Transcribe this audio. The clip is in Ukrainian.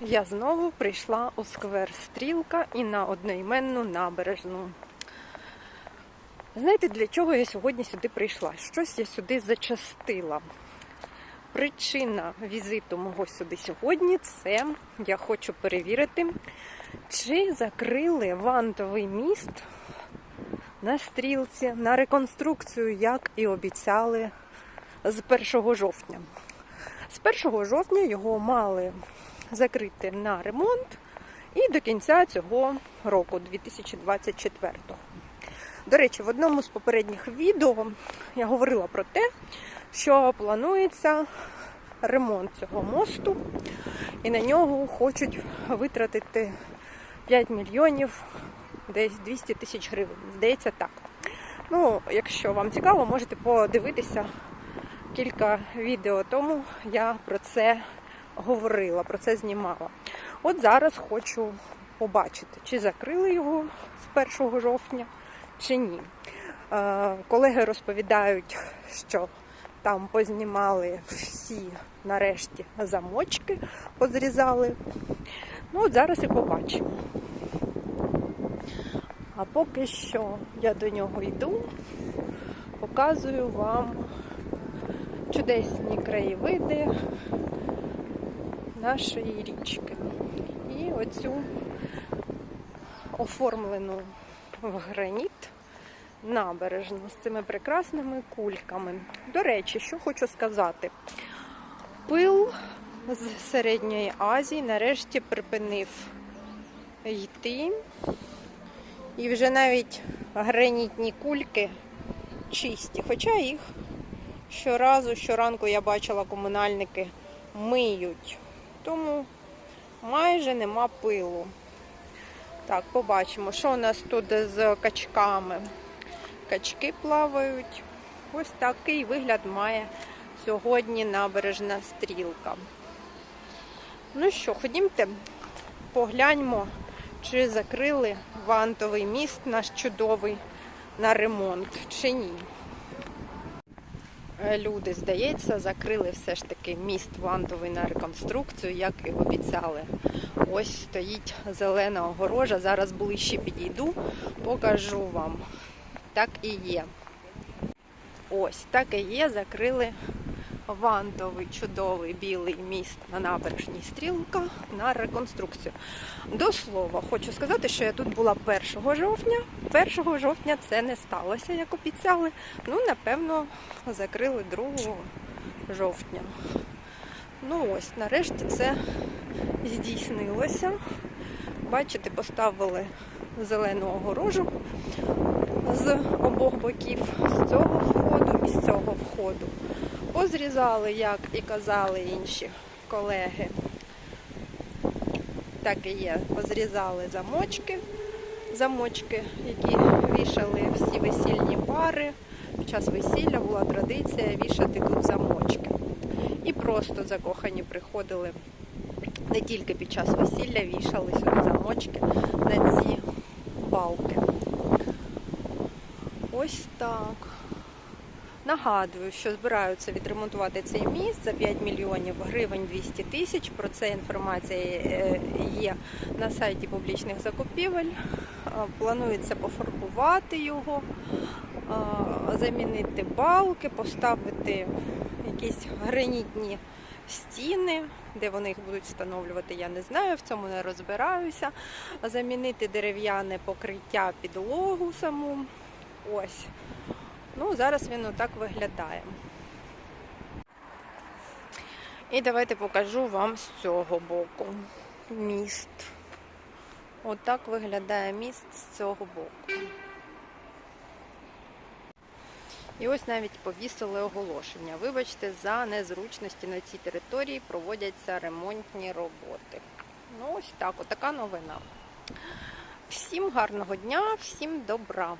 Я знову прийшла у сквер Стрілка і на одноіменну набережну. Знаєте, для чого я сьогодні сюди прийшла? Щось я сюди зачастила. Причина візиту мого сюди сьогодні це я хочу перевірити, чи закрили вантовий міст на стрілці на реконструкцію, як і обіцяли з 1 жовтня. З 1 жовтня його мали закрити на ремонт і до кінця цього року, 2024. До речі, в одному з попередніх відео я говорила про те, що планується ремонт цього мосту, і на нього хочуть витратити 5 мільйонів, десь 200 тисяч гривень. Здається, так. Ну, якщо вам цікаво, можете подивитися кілька відео тому я про це говорила, про це знімала. От зараз хочу побачити, чи закрили його з 1 жовтня, чи ні. Е, Колеги розповідають, що там познімали всі нарешті замочки, позрізали. Ну, от зараз і побачимо. А поки що я до нього йду, показую вам чудесні краєвиди нашої річки. І оцю оформлену в граніт набережну з цими прекрасними кульками. До речі, що хочу сказати, пил з Середньої Азії нарешті припинив йти. І вже навіть гранітні кульки чисті, хоча їх щоразу, щоранку я бачила, комунальники миють. Тому майже нема пилу. Так, побачимо, що у нас тут з качками. Качки плавають. Ось такий вигляд має сьогодні набережна стрілка. Ну що, ходімте, погляньмо, чи закрили вантовий міст наш чудовий на ремонт, чи ні. Е, Люди, здається, закрили все ж таки міст вантовий на реконструкцію, як і обіцяли. Ось стоїть зелена огорожа. Зараз ближче підійду, покажу вам. Так і є. Ось, так і є, закрили вантовий чудовий білий міст на набережній стрілка на реконструкцію. До слова, хочу сказати, що я тут була 1 жовтня. 1 жовтня це не сталося, як обіцяли. Ну, напевно, закрили 2 жовтня. Ну ось, нарешті це здійснилося. Бачите, поставили зелену огорожу з обох боків, з цього входу і з цього входу. Позрізали, як і казали інші колеги. Так і є, позрізали замочки, замочки, які вішали всі весільні пари. Під час весілля була традиція вішати тут замочки. І просто закохані приходили не тільки під час весілля, вішали сюди замочки на ці балки. Ось так. Нагадую, що збираються відремонтувати цей міст за 5 мільйонів гривень 200 тисяч. Про це інформація е, є на сайті публічних закупівель. Планується пофарбувати його, замінити балки, поставити якісь гранітні стіни, де вони їх будуть встановлювати, я не знаю, в цьому не розбираюся. Замінити дерев'яне покриття підлогу саму. Ось. Ну, зараз він отак виглядає. І давайте покажу вам з цього боку міст. Отак виглядає міст з цього боку. І ось навіть повісили оголошення. Вибачте, за незручності на цій території проводяться ремонтні роботи. Ну, ось так, отака новина. Всім гарного дня, всім добра!